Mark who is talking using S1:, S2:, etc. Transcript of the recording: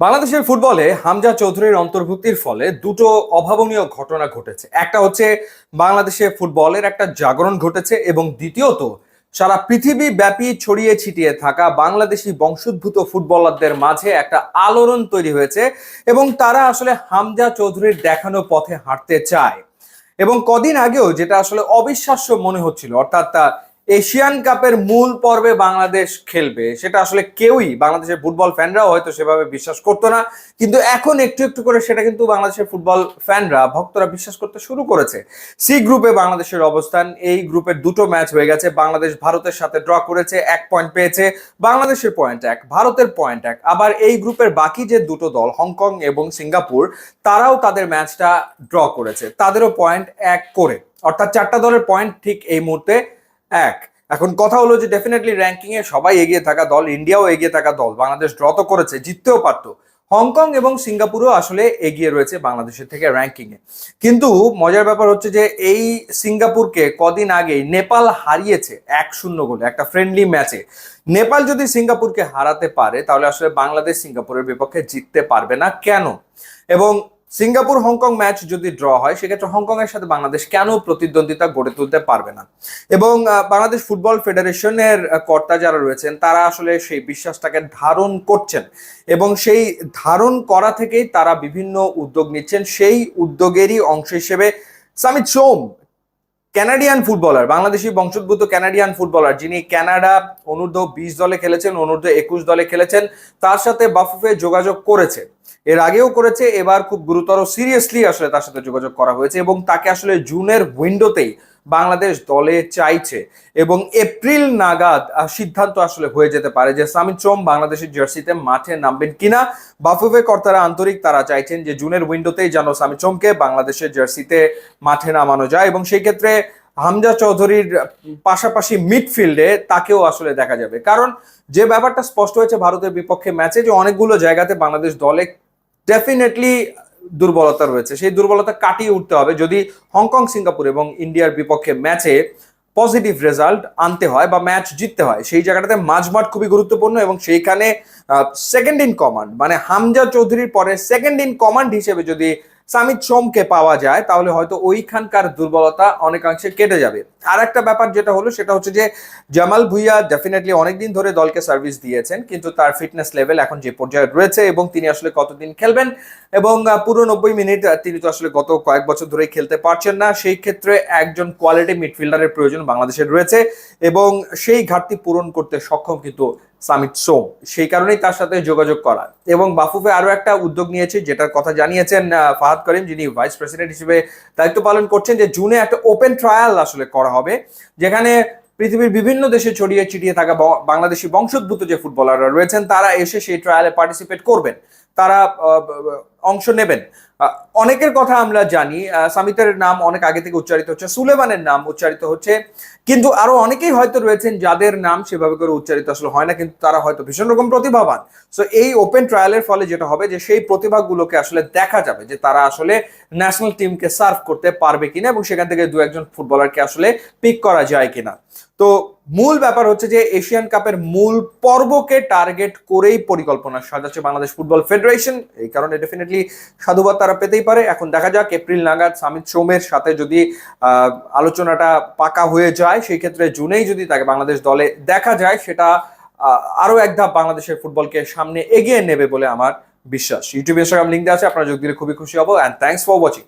S1: বাংলাদেশের ফুটবলে হামজা চৌধুরীর অন্তর্ভুক্তির ফলে দুটো অভাবনীয় ঘটনা ঘটেছে। একটা হচ্ছে বাংলাদেশে ফুটবলের একটা জাগরণ ঘটেছে এবং দ্বিতীয়ত, সারা পৃথিবী ব্যাপী ছড়িয়ে ছিটিয়ে থাকা বাংলাদেশি বংশোদ্ভূত ফুটবলারদের মাঝে একটা আলোড়ন তৈরি হয়েছে এবং তারা আসলে হামজা চৌধুরীর দেখানো পথে হাঁটতে চায়। এবং কদিন আগেও যেটা আসলে অবিশ্বাস্য মনে হচ্ছিল, অর্থাৎ এশিয়ান কাপের মূল পর্বে বাংলাদেশ খেলবে, সেটা আসলে কেউই, বাংলাদেশের ফুটবল ফ্যানরাও হয়তো সেভাবে বিশ্বাস করতো না। কিন্তু এখন একটু একটু করে সেটা কিন্তু বাংলাদেশের ফুটবল ফ্যানরা, ভক্তরা বিশ্বাস করতে শুরু করেছে। সি গ্রুপে বাংলাদেশের অবস্থান, এই গ্রুপের দুটো ম্যাচ হয়ে গেছে। বাংলাদেশ ভারতের সাথে ড্র করেছে, এক পয়েন্ট পেয়েছে। বাংলাদেশের পয়েন্ট এক, ভারতের পয়েন্ট এক। আবার এই গ্রুপের বাকি যে দুটো দল, হংকং এবং সিঙ্গাপুর, তারাও তাদের ম্যাচটা ড্র করেছে। তাদেরও পয়েন্ট এক করে। অর্থাৎ চারটা দলের পয়েন্ট ঠিক এই মুহূর্তে এক। এখন কথা হলো যে ডেফিনেটলি র্যাঙ্কিং এ সবাই এগিয়ে থাকা দল ইন্ডিয়াও এগিয়ে থাকা দল, বাংলাদেশ ড্র তো করেছে, জিততেও পারতো। হংকং এবং সিঙ্গাপুরও আসলে এগিয়ে রয়েছে বাংলাদেশের থেকে র্যাঙ্কিং এ। কিন্তু মজার ব্যাপার হচ্ছে যে এই সিঙ্গাপুরকে কদিন আগেই নেপাল হারিয়েছে এক শূন্য গোলে, একটা ফ্রেন্ডলি ম্যাচে নেপাল যদি সিঙ্গাপুরকে হারাতে পারে, তাহলে আসলে বাংলাদেশ সিঙ্গাপুরের বিপক্ষে জিততে পারবে না কেন? এবং সিঙ্গাপুর, হংকং ম্যাচ যদি ড্র হয়, সেক্ষেত্রে হংকং এর সাথে বাংলাদেশ কেন প্রতিদ্বন্দ্বিতা গড়ে তুলতে পারবে না? এবং বাংলাদেশ ফুটবল ফেডারেশনের কর্তা যারা রয়েছেন, তারা আসলে সেই বিশ্বাসটাকে ধারণ করছেন। এবং সেই ধারণ করা থেকেই তারা বিভিন্ন উদ্যোগ নিচ্ছেন। সেই উদ্যোগেরই অংশ হিসেবে সামিত সোম, ক্যানাডিয়ান ফুটবলার, বাংলাদেশি বংশোদ্ভূত ক্যানাডিয়ান ফুটবলার, যিনি কানাডা অনূর্ধ্ব বিশ দলে খেলেছেন, অনূর্ধ্ব একুশ দলে খেলেছেন, তার সাথে বাফুফে যোগাযোগ করেছে এর আগেও করেছে, এবার খুব গুরুতর সিরিয়াসলি আসলে তার সাথে যোগাযোগ করা হয়েছে এবং তাকে আসলে জুনের উইন্ডোতেই বাংলাদেশ দলে চাইছে এবং এপ্রিল নাগাদ সিদ্ধান্ত আসলে হয়ে যেতে পারে যে সামিত সোম বাংলাদেশের জার্সিতে মাঠে নামবেন কিনা। বাফুফে কর্তারা আন্তরিক, তারা চাইছেন যে জুনের উইন্ডোতেই যেন সামিত সোমকে বাংলাদেশের জার্সিতে মাঠে নামানো যায় এবং সেই ক্ষেত্রে হামজা চৌধুরীর পাশাপাশি মিডফিল্ডে তাকেও আসলে দেখা যাবে। কারণ যে ব্যাপারটা স্পষ্ট হয়েছে ভারতের বিপক্ষে ম্যাচে যে অনেকগুলো জায়গাতে বাংলাদেশ দলে ডেফিনেটলি দুর্বলতা রয়েছে। সেই দুর্বলতা কাটিয়ে উঠতে হবে। যদি হংকং, সিঙ্গাপুর এবং ইন্ডিয়ার বিপক্ষে ম্যাচে পজিটিভ রেজাল্ট আনতে হয় বা ম্যাচ জিততে হয়, সেই জায়গাটাতে মাঝমাঠ খুবই গুরুত্বপূর্ণ এবং সেইখানে সেকেন্ড ইন কমান্ড মানে হামজা চৌধুরীর পরে সেকেন্ড ইন কমান্ড হিসেবে যদি সামিত সোমকে পাওয়া যায়, তাহলে হয়তো ওইখানকার দুর্বলতা অনেকাংশে কেটে যাবে। আর একটা ব্যাপার যেটা হলো, সেটা হচ্ছে যে জামাল ভুইয়া ডেফিনেটলি অনেকদিন ধরে দলকে সার্ভিস দিয়েছেন, কিন্তু তার ফিটনেস লেভেল এখন যে পর্যায়ে রয়েছে এবং তিনি আসলে কতদিন খেলবেন এবং পুরো নব্বই মিনিট তিনি তো আসলে গত কয়েক বছর ধরেই খেলতে পারছেন না, সেই ক্ষেত্রে একজন কোয়ালিটি মিডফিল্ডারের প্রয়োজন বাংলাদেশের রয়েছে এবং সেই ঘাটতি পূরণ করতে সক্ষম কিন্তু সামিত সোম। সেই কারণেই তার সাথে যোগাযোগ করা। এবং বাফুফে আরও একটা উদ্যোগ নিয়েছে, যেটার কথা জানিয়েছেন ফাহাদ করিম, যিনি ভাইস প্রেসিডেন্ট হিসেবে দায়িত্ব পালন করছেন যে জুনে একটা ওপেন ট্রায়াল আসলে করা হবে, যেখানে পৃথিবীর বিভিন্ন দেশে ছড়িয়ে ছিটিয়ে থাকা বাংলাদেশি বংশোদ্ভূত যে ফুটবলাররা রয়েছেন, তারা এসে সেই ট্রায়ালে পার্টিসিপেট করবেন। তারা অংশ নেবেন। অনেকের কথা আমরা জানি সামিতের নাম অনেক আগে থেকে উচ্চারিত হচ্ছে, সুলেমানের নাম উচ্চারিত হচ্ছে, কিন্তু আরও অনেকেই হয়তো রয়েছেন যাদের নাম সেভাবে করে উচ্চারিত আসলে হয় না, কিন্তু তারা হয়তো ভীষণ রকম প্রতিভাবান। সো এই ওপেন ট্রায়ালের ফলে যেটা হবে যে সেই প্রতিভাগুলোকে আসলে দেখা যাবে যে তারা আসলে ন্যাশনাল টিমকে সার্ভ করতে পারবে কিনা এবং সেখান থেকে দু একজন ফুটবলারকে আসলে পিক করা যায় কিনা। তো মূল ব্যাপার হচ্ছে যে এশিয়ান কাপের মূল পর্বকে টার্গেট করেই পরিকল্পনা সাজাচ্ছে বাংলাদেশ ফুটবল ফেডারেশন এই কারণে ডেফিনেটলি সাধুবাদ তারা পেতেই পারে। এখন দেখা যাক, এপ্রিল নাগাদ সামিত সোমের সাথে যদি আলোচনাটা পাকা হয়ে যায়, সেই ক্ষেত্রে জুনেই যদি তাকে বাংলাদেশ দলে দেখা যায়, সেটা আরও আরও এক ধাপ বাংলাদেশের ফুটবলকে সামনে এগিয়ে নেবে বলে আমার বিশ্বাস। ইউটিউব ইনস্টাগ্রাম লিঙ্ক দেওয়া আছে, আপনারা যোগ দিলে খুবই খুশি হব। And thanks for watching